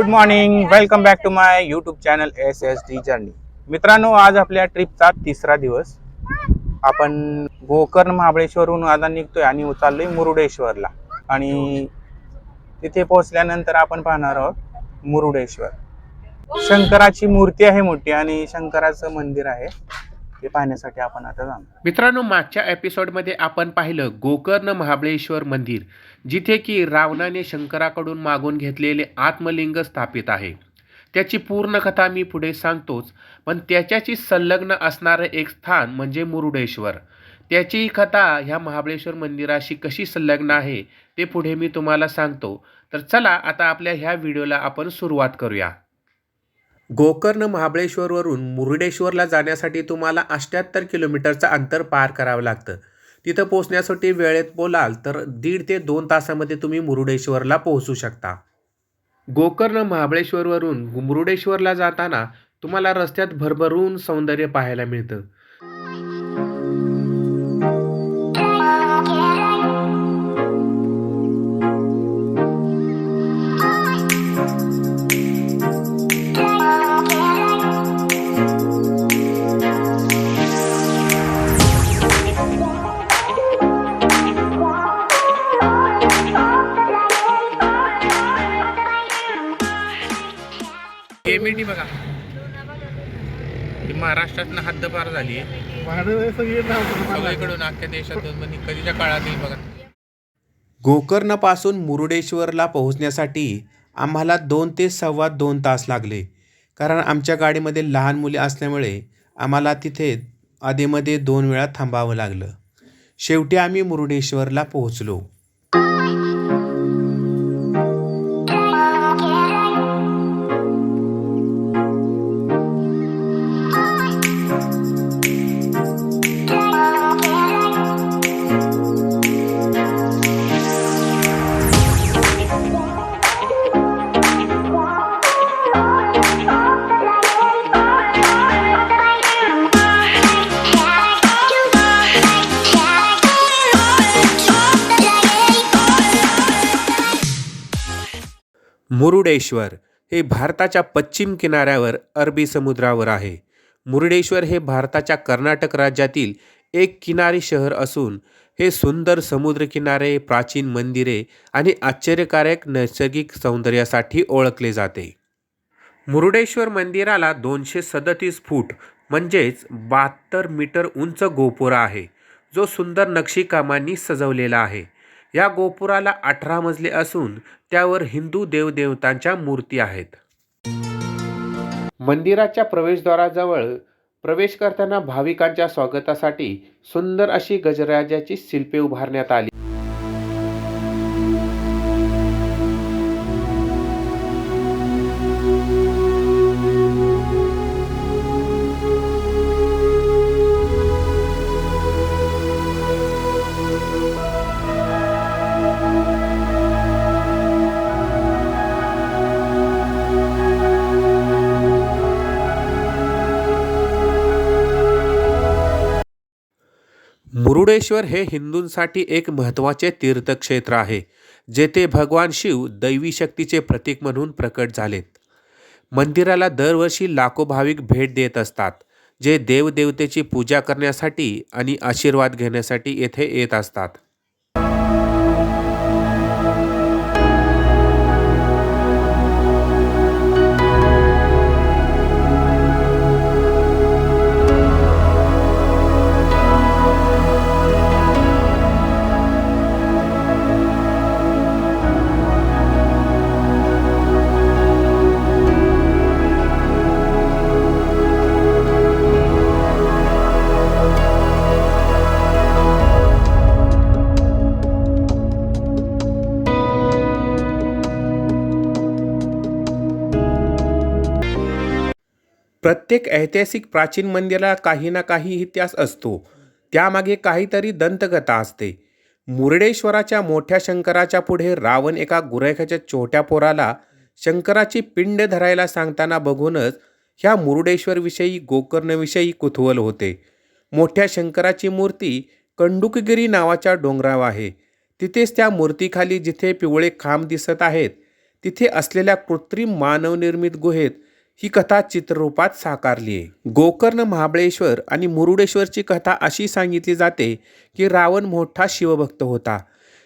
Good morning welcome back to my YouTube channel S S D journey मित्रांनो आज आपल्या ट्रिपचा तिसरा दिवस. आपण गोकर्ण महाबळेश्वरहून आता निघतोय आणि चाललोय मुरुडेश्वरला. आणि तिथे पोहोचल्यानंतर आपण पाहणार आहोत मुरुडेश्वर. शंकराची मूर्ती आहे मोठी आणि शंकराचं मंदिर आहे. ते पाहण्यासाठी आपण आता जाणार. मित्रांनो मागच्या एपिसोडमध्ये आपण पाहिलं गोकर्ण महाबळेश्वर मंदिर जिथे की रावणाने शंकराकडून मागून घेतलेले आत्मलिंग स्थापित आहे. त्याची पूर्ण कथा मी पुढे सांगतोच पण त्याच्याशी संलग्न असणारं एक स्थान म्हणजे मुरुडेश्वर. त्याची कथा ह्या महाबळेश्वर मंदिराशी कशी संलग्न आहे ते पुढे मी तुम्हाला सांगतो. तर चला आता आपल्या ह्या व्हिडिओला आपण सुरुवात करूया. गोकर्ण महाबळेश्वरवरून मुरुडेश्वरला जाण्यासाठी तुम्हाला अष्ट्याहत्तर किलोमीटरचं अंतर पार करावं लागतं. तिथं पोहोचण्यासाठी वेळेत बोलाल तर दीड ते दोन तासामध्ये तुम्ही मुरुडेश्वरला पोहोचू शकता. गोकर्ण महाबळेश्वरवरून मुरुडेश्वरला जाताना तुम्हाला रस्त्यात भरभरून सौंदर्य पाहायला मिळतं. केमिटी बघा. ही महाराष्ट्रातनं हद्दपार झाली आहे. सगळीकडून अख्ख्या देशातून म्हणजे कधीच्या काळात येईल बघा. गोकर्णपासून मुरुडेश्वरला पोहोचण्यासाठी आम्हाला दोन ते सव्वा दोन तास लागले. कारण आमच्या गाडीमध्ये लहान मुले असल्यामुळे आम्हाला तिथे आधीमध्ये दोन वेळा थांबावं लागलं. शेवटी आम्ही मुरुडेश्वरला पोहोचलो. मुरुडेश्वर हे भारताच्या पश्चिम किनाऱ्यावर अरबी समुद्रावर आहे. मुरुडेश्वर हे भारताच्या कर्नाटक राज्यातील एक किनारी शहर असून हे सुंदर समुद्रकिनारे प्राचीन मंदिरे आणि आश्चर्यकारक नैसर्गिक सौंदर्यासाठी ओळखले जाते. मुरुडेश्वर मंदिराला दोनशे सदतीस फूट म्हणजेच बहात्तर मीटर उंच गोपुरा आहे जो सुंदर नक्षीकामांनी सजवलेला आहे. या गोपुराला अठरा मजले असून त्यावर हिंदू देवदेवतांच्या मूर्ती आहेत. मंदिराच्या प्रवेशद्वाराजवळ प्रवेश करताना भाविकांच्या स्वागतासाठी सुंदर अशी गजराजाची शिल्पे उभारण्यात आली. गरुडेश्वर हे हिंदूंसाठी एक महत्त्वाचे तीर्थक्षेत्र आहे जेथे भगवान शिव दैवी शक्तीचे प्रतीक म्हणून प्रकट झालेत. मंदिराला दरवर्षी लाखो भाविक भेट देत असतात जे देवदेवतेची पूजा करण्यासाठी आणि आशीर्वाद घेण्यासाठी येथे येत असतात. प्रत्येक ऐतिहासिक प्राचीन मंदिराला काही ना काही इतिहास असतो. त्यामागे काहीतरी दंतकथा असते. मुरडेश्वराच्या मोठ्या शंकराच्या पुढे रावण एका गुरेखाच्या छोट्या पोराला शंकराची पिंड धरायला सांगताना बघूनच ह्या मुरुडेश्वरविषयी गोकर्णविषयी कुतूहल होते. मोठ्या शंकराची मूर्ती कंडुकगिरी नावाच्या डोंगरावर आहे. तिथेच त्या मूर्तीखाली जिथे पिवळे खांब दिसत आहेत तिथे असलेल्या कृत्रिम मानवनिर्मित गुहेत ही कथा चित्ररूपात साकारली आहे. गोकर्ण महाबळेश्वर आणि मुरुडेश्वरची कथा अशी सांगितली जाते की रावण मोठा शिवभक्त होता.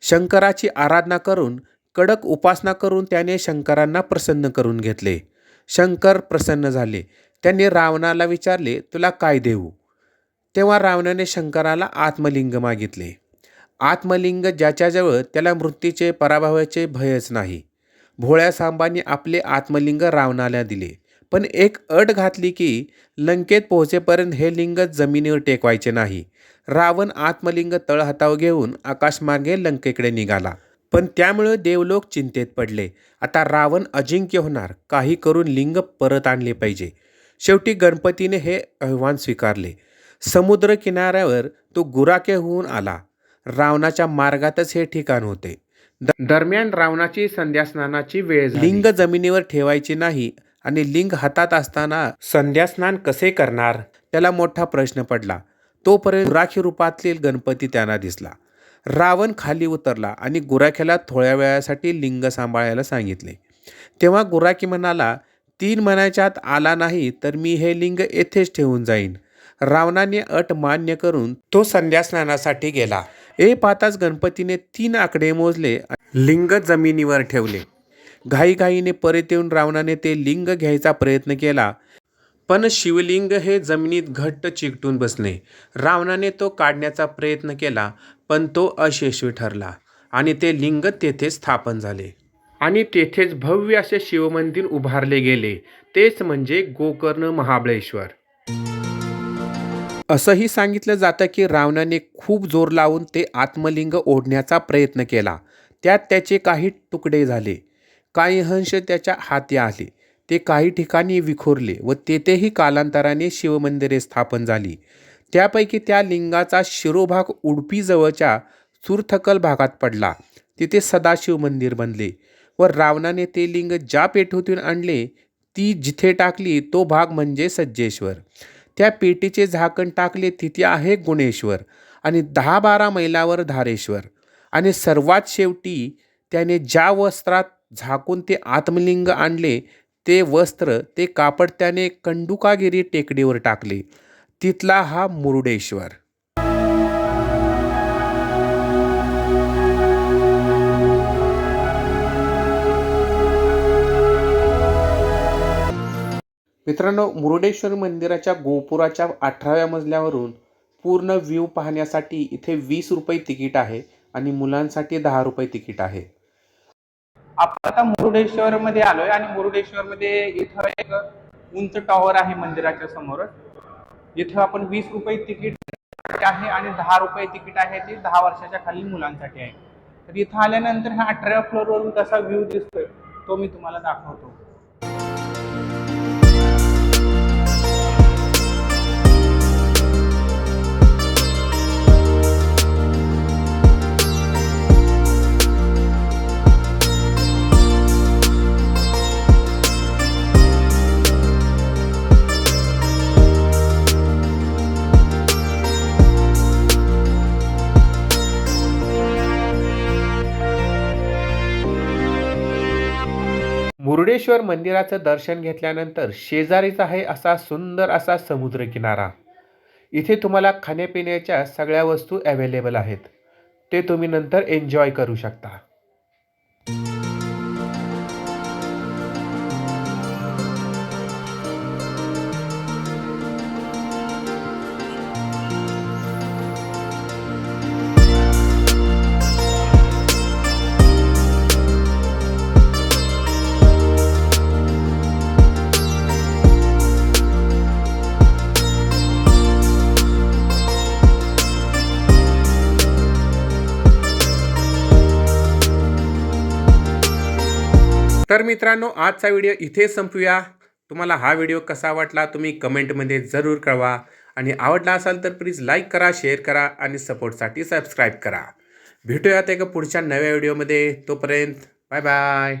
शंकराची आराधना करून कडक उपासना करून त्याने शंकरांना प्रसन्न करून घेतले. शंकर प्रसन्न झाले. त्यांनी रावणाला विचारले तुला काय देऊ? तेव्हा रावणाने शंकराला आत्मलिंग मागितले. आत्मलिंग ज्याच्याजवळ त्याला मृत्यूचे पराभवाचे भयच नाही. भोळ्या सांबांनी आपले आत्मलिंग रावणाला दिले. पण एक अट घातली की लंकेत पोहोचेपर्यंत हे लिंग जमिनीवर टेकवायचे नाही. रावण आत्मलिंग तळहाताव घेऊन आकाशमार्गे लंकेकडे निघाला. पण त्यामुळे देवलोक चिंतेत पडले. आता रावण अजिंक्य होणार. काही करून लिंग परत आणले पाहिजे. शेवटी गणपतीने हे आव्हान स्वीकारले. समुद्र किनाऱ्यावर तो गुराके होऊन आला. रावणाच्या मार्गातच हे ठिकाण होते. दरम्यान रावणाची संध्यास्नानाची वेळ लिंग जमिनीवर ठेवायची नाही आणि लिंग हातात असताना संध्यास्नान कसे करणार? त्याला मोठा प्रश्न पडला. तोपर्यंत गुराखी रूपातील गणपती त्यांना दिसला. रावण खाली उतरला आणि गुराख्याला थोड्या वेळासाठी लिंग सांभाळायला सांगितले. तेव्हा गुराखी म्हणाला तीन महिन्याच्या आत आला नाही तर मी हे लिंग येथेच ठेवून जाईन. रावणाने अट मान्य करून तो संध्यास्नानासाठी गेला. ए पाहताच गणपतीने तीन आकडे मोजले लिंग जमिनीवर ठेवले. घाईघाईने परत येऊन रावणाने ते लिंग घ्यायचा प्रयत्न केला. पण शिवलिंग हे जमिनीत घट्ट चिकटून बसले. रावणाने तो काढण्याचा प्रयत्न केला पण तो अयशस्वी ठरला आणि ते लिंग तेथे स्थापन झाले. आणि तेथेच भव्य असे शिवमंदिर उभारले गेले. तेच म्हणजे गोकर्ण महाबळेश्वर. असंही सांगितलं जातं की रावणाने खूप जोर लावून ते आत्मलिंग ओढण्याचा प्रयत्न केला. त्यात त्याचे काही तुकडे झाले. काही हंश त्याच्या हाती आले. ते काही ठिकाणी विखुरले व तेथेही कालांतराने शिवमंदिरे स्थापन झाली. त्यापैकी त्या लिंगाचा शिरोभाग उडपीजवळच्या सुरथकल भागात पडला. तिथे सदाशिव मंदिर बनले व रावणाने ते लिंग ज्या पेठोतून आणले ती जिथे टाकली तो भाग म्हणजे सज्जेश्वर. त्या पेटीचे झाकण टाकले तिथे आहे गुणेश्वर आणि दहा बारा मैलावर धारेश्वर. आणि सर्वात शेवटी त्याने ज्या वस्त्रात झाकून ते आत्मलिंग आणले ते वस्त्र ते कापड त्याने कंडुकागिरी टेकडीवर टाकले. तिथला हा मुरुडेश्वर. मित्रांनो मुरुडेश्वर मंदिराच्या गोपुराच्या अठराव्या मजल्यावरून पूर्ण व्ह्यू पाहण्यासाठी इथे वीस रुपये तिकीट आहे आणि मुलांसाठी दहा रुपये तिकीट आहे. आपण आता मुरुडेश्वर मध्ये आलोय आणि मुरुडेश्वर मध्ये इथं एक उंच टॉवर आहे मंदिराच्या समोरच इथं आपण वीस रुपये तिकीट आहे आणि दहा रुपये तिकीट आहे ते दहा वर्षाच्या खाली मुलांसाठी आहे. तर इथं आल्यानंतर ह्या अठराव्या फ्लोअरवरून कसा व्ह्यू दिसतोय तो मी तुम्हाला दाखवतो. मुर्डेश्वर मंदिराचं दर्शन घेतल्यानंतर शेजारीच आहे असा सुंदर असा समुद्रकिनारा. इथे तुम्हाला खाण्यापिण्याच्या सगळ्या वस्तू अवेलेबल आहेत. ते तुम्ही नंतर एन्जॉय करू शकता. तर मित्रांनो आजचा व्हिडिओ इथे संपूया. तुम्हाला हा व्हिडिओ कसा वाटला तुम्ही कमेंटमध्ये जरूर कळवा. आणि आवडला असाल तर प्लीज लाईक करा शेअर करा आणि सपोर्टसाठी सबस्क्राईब करा. भेटूयात एका पुढच्या नव्या व्हिडिओमध्ये. तोपर्यंत बाय बाय